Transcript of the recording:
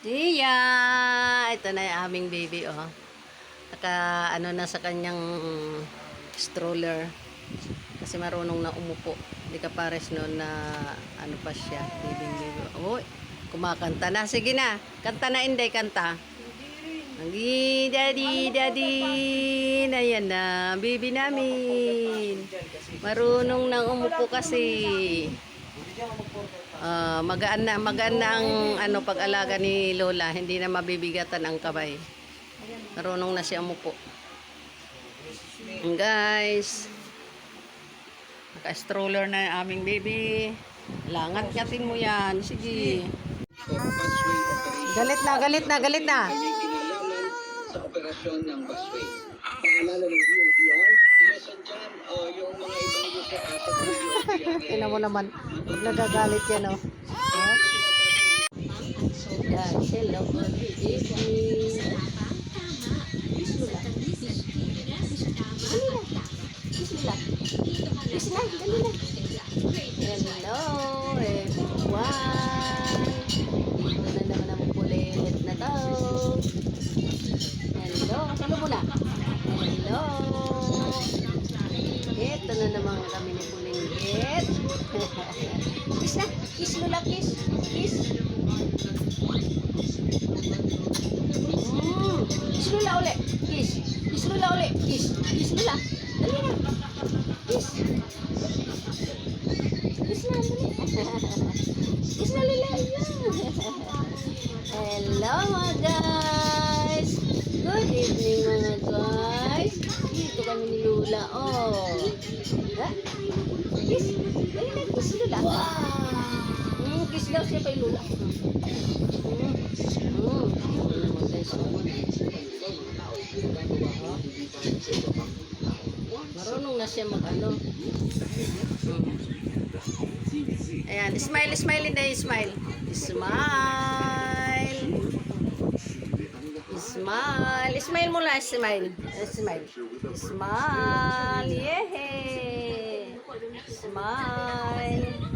Tia! Ito na yung aming baby, oh. Naka, ano na sa kanyang stroller. Kasi marunong na umupo. Hindi ka pares noon na, ano pa siya, baby, baby. Uy, kumakanta na. Sige na, kanta na, hindi, kanta. Hindi, daddy, daddy. Na yan na, baby namin. Marunong nang umupo kasi. Ah, magaan na, magaan na ang ano, pag-alaga ni Lola. Hindi na mabibigatan ang kamay. Marunong na siya umupo. And guys, naka-stroller na yung aming baby. Langat-ngatin mo yan. Sige. Galit na, galit na, galit na. sa operasyon ng busway. Paalala ng DOTR, lesson dyan, uh, Tingnan mo naman. Nagagalit yan, oh. oh. Yan, hello, baby. Bismillah, dali na. Hello, everyone. Na naman kami ni Bulinggit. kiss na. Kiss Lula, kiss. Kiss. Mm. Kiss Lula uli. Kiss. Kiss Lula uli. Kiss. Kiss Lula. Dali na. Kiss. Kiss na. Kiss na, Lula. Hello, mga guys. Good evening, mga guys. Dito kami ni Lula. Oh. Ha? Kiss. Dali na, kiss Lula. Mm, kiss daw siya kay Lula. Mm. Mm. Marunong na siya mag ano. Ayan, smile, smile, hindi, smile. Smile. Smile. Smile mula, smile. Smile. Smile. Yeah. Smile.